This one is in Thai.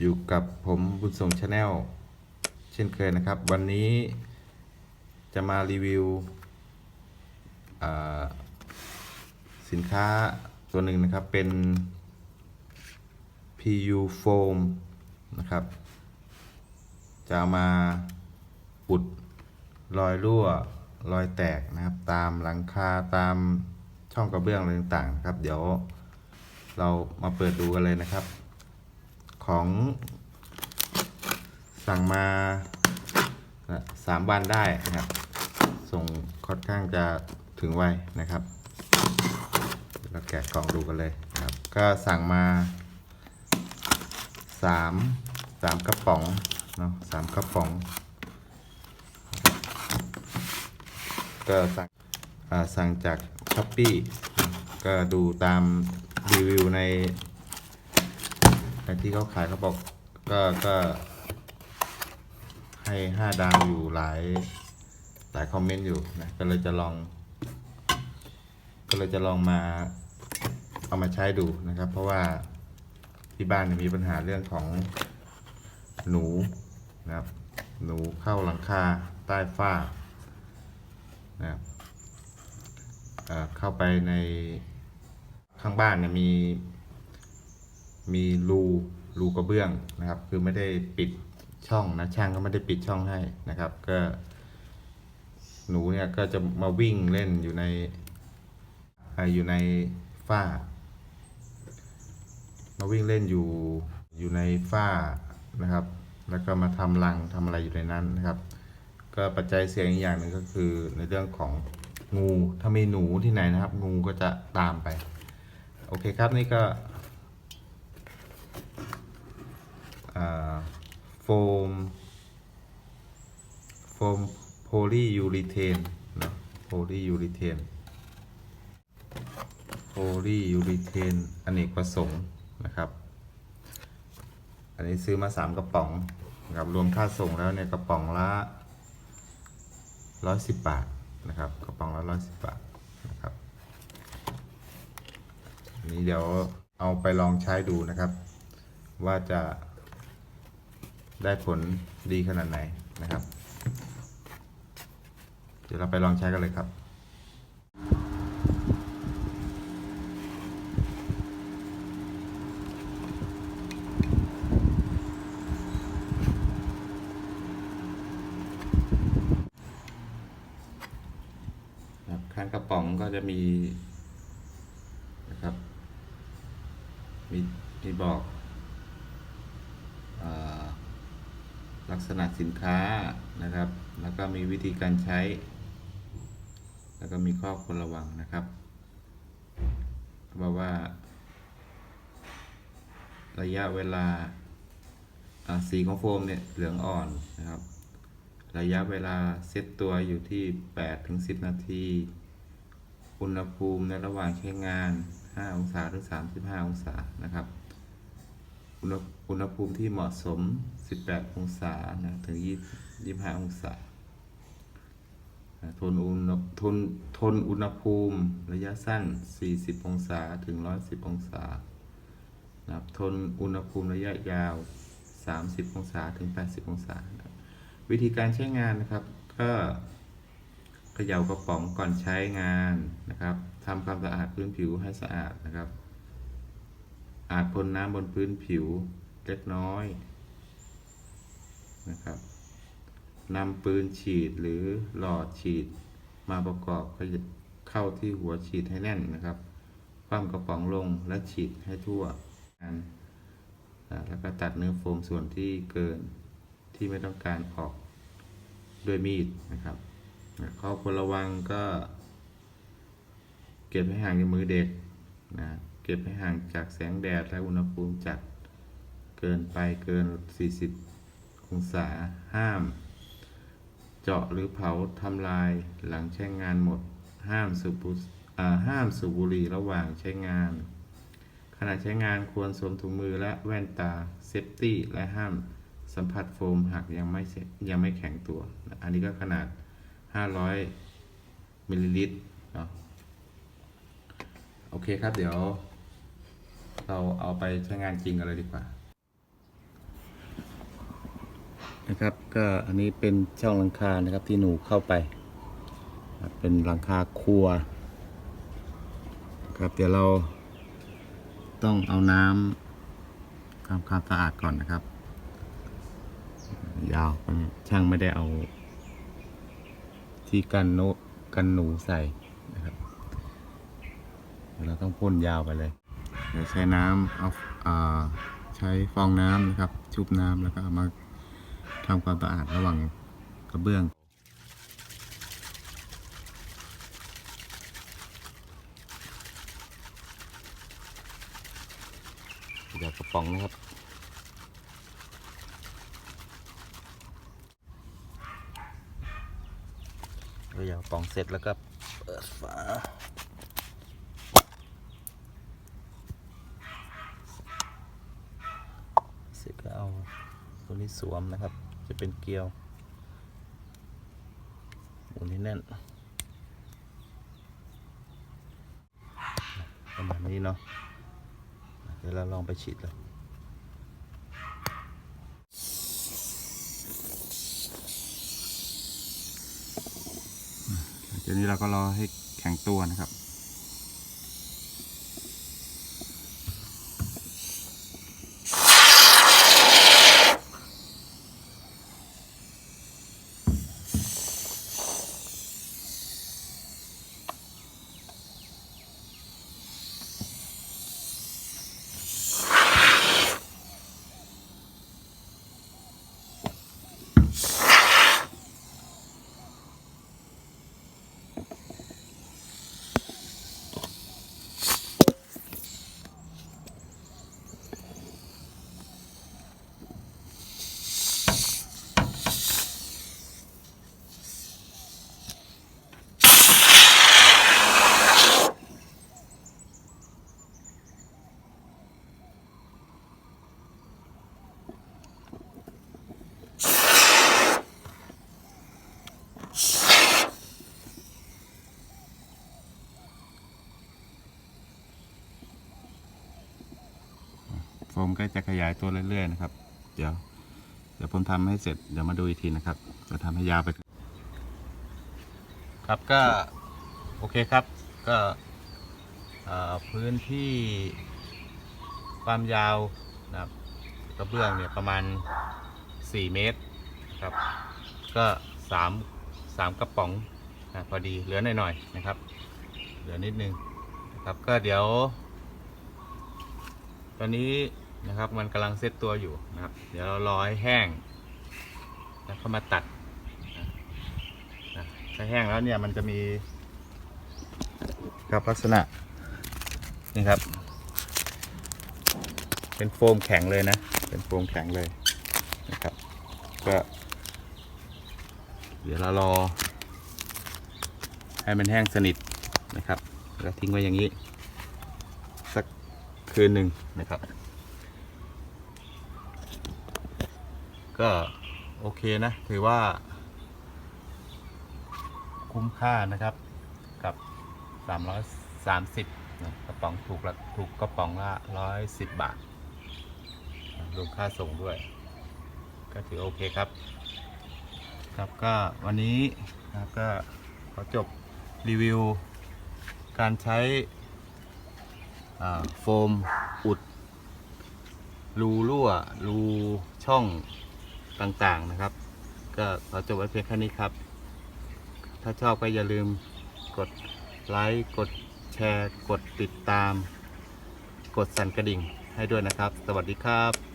อยู่กับผมบุญส่งชาแนลเช่นเคยนะครับ วันนี้จะมารีวิว สินค้าตัวหนึ่งนะครับ เป็น PU Foam นะครับ จะามาอุดรอยรั่วรอยแตกนะครับ ตามหลังคาตามช่องกระเบื้องอะไรต่างๆ ครับ เดี๋ยวเรามาเปิดดูกันเลยนะครับ ของสั่งมาสามวันได้นะครับ ส่งค่อนข้างจะถึงไวนะครับ เราแกะกล่องดูกันเลยครับ ก็สั่งมาสามสามกระป๋องเนาะสามกระป๋อง ก็สั่งสั่งจากช้อปปี้ก็ดูตามรีวิวใน ในที่เขาขายเขาบอกก็ก็ให้ห้าดาวอยู่หลายหลายคอมเมนต์อยู่นะก็เลยจะลอง ก็เลยจะลองมาเอามาใช้ดูนะครับ เพราะว่าที่บ้านเนี่ยมีปัญหาเรื่องของหนูนะครับ หนูเข้าหลังคาใต้ฝ้านะครับเข้าไปในข้างบ้านเนี่ยมี มีรูรูกระเบื้องนะครับ คือไม่ได้ปิดช่องนะช่างก็ไม่ได้ปิดช่องให้นะครับ ก็ หนูเนี่ยก็จะมาวิ่งเล่นอยู่ในอยู่ในฝ้า มาวิ่งเล่นอยู่อยู่ในฝ้านะครับ แล้วก็มาทำรังทำอะไรอยู่ในนั้นนะครับ ก็ปัจจัยเสี่ยงอีกอย่างหนึ่งก็คือในเรื่องของงูถ้ามีหนูที่ไหนนะครับ งูก็จะตามไป โอเคครับนี่ก็ โฟมโฟมโพลียูริเทนนะโพลียูริเทนโพลียูริเทนอเนกประสงค์นะครับ อันนี้ซื้อมาสามกระป๋องนะครับรวมค่าส่งแล้วเนี่ยกระป๋องละร้อยสิบบาทนะครับกระป๋องละร้อยสิบบาทนะครับอันนี้เดี๋ยวเอาไปลองใช้ดูนะครับ ว่าจะ ได้ผลดีขนาดไหนนะครับ เดี๋ยวเราไปลองใช้กันเลยครับครับข้างกระป๋องก็จะมีนะครับ มีมีบอกอา ลักษณะสินค้านะครับ แล้วก็มีวิธีการใช้ แล้วก็มีข้อควรระวังนะครับบอกว่า ระยะเวลาสีของโฟมเนี่ยเหลืองอ่อนนะครับ ระยะเวลาเซตตัวอยู่ที่8ถึง10 นาที อุณหภูมิในระหว่างใช้งาน 5 องศาถึง 35 องศานะครับ อุณหภูมิที่เหมาะสม 18 องศานะถึง 25 องศาอ่าทนอุณหทนทนอุณหภูมิระยะสั้น 40 องศาถึง 110 องศานะทนอุณหภูมิระยะยาว 30 องศาถึง 80 องศานะวิธีการใช้งานนะครับก็เขย่ากระป๋องก่อนใช้งานนะครับทำความสะอาดพื้นผิวให้สะอาดนะครับ อาจพ่นน้ำบนพื้นผิวเล็กน้อย นะครับนำปืนฉีดหรือหลอดฉีดมาประกอบเข้าที่หัวฉีดให้แน่นนะครับ คว่ำกระป๋องลงและฉีดให้ทั่วกันแล้วก็ตัดเนื้อโฟมส่วนที่เกินที่ไม่ต้องการออกด้วยมีดนะครับข้อควรระวังก็ เก็บให้ห่างจากมือเด็กนะเก็บให้ห่างจากแสงแดดและอุณหภูมิจัดเกินไปเกิน 40 องศาห้าม เจาะหรือเผาทำลายหลังใช้งานหมด ห้ามสูบบุห้ามสูบบุหรี่ระหว่างใช้งาน ขณะใช้งานควรสวมถุงมือและแว่นตาเซฟตี้และห้ามสัมผัสโฟมหากยังไม่ยังไม่แข็งตัว อันนี้ก็ขนาด 500มิลลิลิตรเนาะโอเคครับเดี๋ยว เราเอาไปใช้งานจริงกันเลยดีกว่า นะครับ ก็อันนี้เป็นช่องหลังคานะครับที่หนูเข้าไป เป็นหลังคาครัวครับเดี๋ยวเราต้องเอาน้ำทำความสะอาดก่อนนะครับ ยาวช่างไม่ได้เอา ที่กันโนกันหนูใส่นะครับเราต้องพ่นยาวไปเลยเดี๋ยวใช้น้ำเอาอ่าใช้ฟองน้ำนะครับ ชุบน้ำแล้วก็เอามา ทำความสะอาดระหว่างกระเบื้อง เดี๋ยวกระป๋องนะครับเราอยากกระป๋องเสร็จแล้วก็เปิดฝาเสร็จก็เอาตัวนี้สวมนะครับ จะเป็นเกลียวหมุนให้แน่น ประมาณนี้เนาะเดี๋ยวเราลองไปฉีดเลยเดี๋ยวนี้เราก็รอให้แข็งตัวนะครับ โฟมก็จะขยายตัวเรื่อยๆนะครับ เดี๋ยวเดี๋ยวผมทำให้เสร็จเดี๋ยวมาดูอีกทีนะครับ จะทำให้ยาวไป ครับก็โอเคครับ ก็พื้นที่ความยาวนะครับกระเบื้องเนี่ยประมาณ 4 เมตรครับ ก็3 3กระป๋องนะพอดีเหลือหน่อยๆนะครับ เหลือนิดนึงนะครับก็เดี๋ยว ตอนนี้ นะครับ มันกำลังเซตตัวอยู่นะครับ เดี๋ยวเรารอให้แห้ง แล้วก็มาตัดถ้าแห้งแล้วเนี่ยมันจะมีครับลักษณะนี่ครับ เป็นโฟมแข็งเลยนะ เป็นโฟมแข็งเลยนะครับ ก็ เดี๋ยวเรารอ ให้มันแห้งสนิทนะครับ แล้วทิ้งไว้อย่างนี้ สักคืนหนึ่งนะครับ ก็โอเคนะ ถือว่า คุ้มค่านะครับกับ 330นะกระป๋องถูกละถูกกระป๋องละ 110 บาทรวมค่าส่งด้วย ก็ถือโอเคครับ ครับก็วันนี้นะก็ขอจบรีวิว การใช้โฟมอุด รูรั่ว รูช่อง ต่างๆนะครับ ก็ขอจบไว้เพียงแค่นี้ครับ ถ้าชอบก็อย่าลืมกดไลค์กดแชร์ กดติดตาม กดสั่นกระดิ่งให้ด้วยนะครับ สวัสดีครับ